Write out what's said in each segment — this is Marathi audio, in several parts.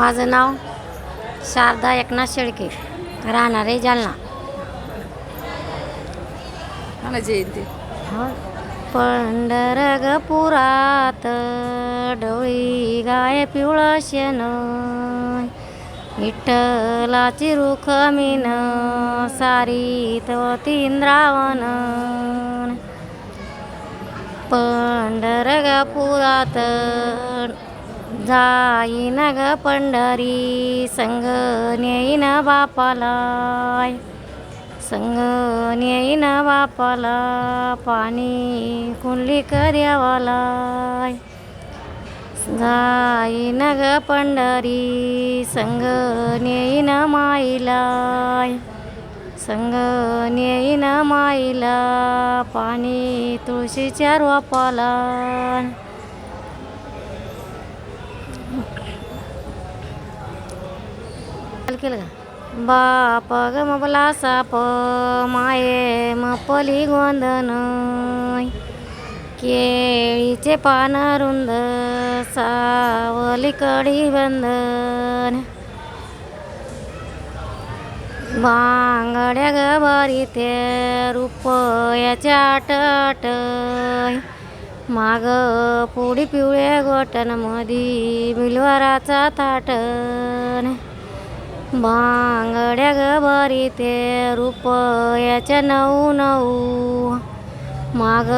माझं नाव शारदा एकनाथ शेळके. राहणारे जालना. हा ना जयंती पंढरगपुरात डोळी गाय पिवळं शेण विठ्ठलाची रुख मीन सारीत इंद्रावन पंढरगपुरात जाईन ग पंढरी संग नेईन बापालाय संग नेईन बापाला पाणी कुंडली कर्यावालाय जाईन ग पंढरी संग नेईन माईलाय संग नेईन माईला पाणी तुळशीच्या रोपाला. केलं का? बाप ग मबला साप माये मपली गोंदन केळीचे पान रुंद सावली कडी बंधन. बांगड्या ग ते रुपयाच्या आटट माग पुढी पिवळ्या गोटन मधी बिलवाराचा ताटन बांगड्या गबरी ते रुपयाच्या नऊ नऊ. माग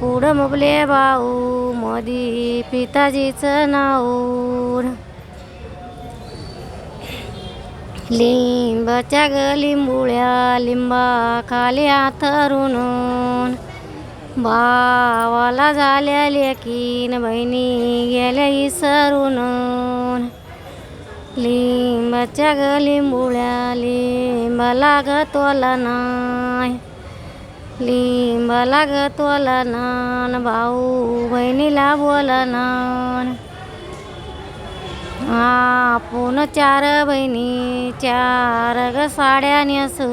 पुढं मुबले भाऊ मधी पिताजीचं नाऊ. लिंबाच्या ग लिंबुळ्या लिंबा खाली आथरून भावाला झाल्या लेकीन बहिणी गेल्या इसरून लिंबाच्या ग लिंबुळ्या लिंबा लागतोला नाय. लिंबा लागतोला नान भाऊ बहिणीला बोला नान. आपण चार बहिणी चार ग साड्या नेसू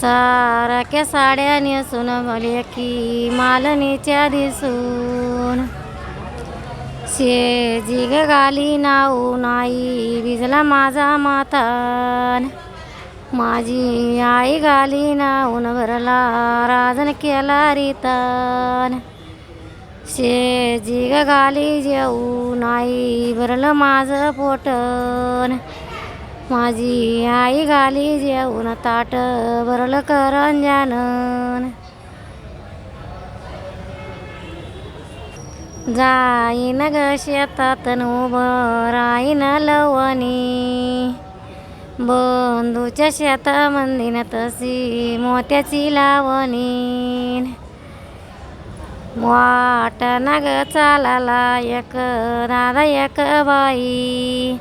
सारख्या साड्या नेसून भले की मालनीच्या दिसून. शेजी ग गाली नाऊ नाही भिजला माझा मातान माझी आई गाली नाऊन भरला राजन केला रितान। शेजी ग गाली जेऊ नाही भरलं माझं पोटन। माझी आई गाली जेऊन ताट भरलं करंजानन जाईन ग शेतात उभं राईन लवणी. बंधूच्या शेतामंदीन तशी मोत्याची लावणी. वाट ग चालाला एक दादा एक बाई.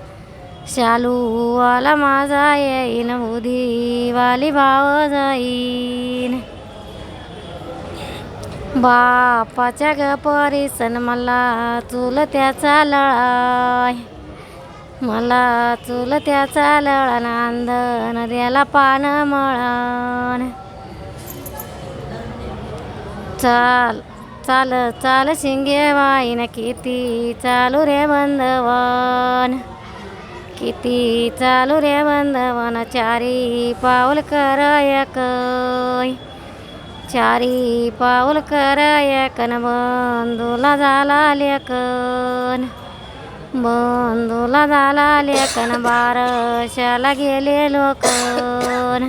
शालूवाला माझा येईन उदी वाली भाव जाईन. बापाच्या ग परिसन मला चुल त्याचा लळाय. मला चुल त्याचा लळा नांदन द्याला पान मळण. चाल चाल चाल शिंगे वाईन किती चालू रे बंदवन. किती चालू रे बंदवन चारी पाऊल कर एक चारी पाऊल कर एकन बंधूला झाला लेकन बंधूला झाला लेकन बारशाला गेले लोकन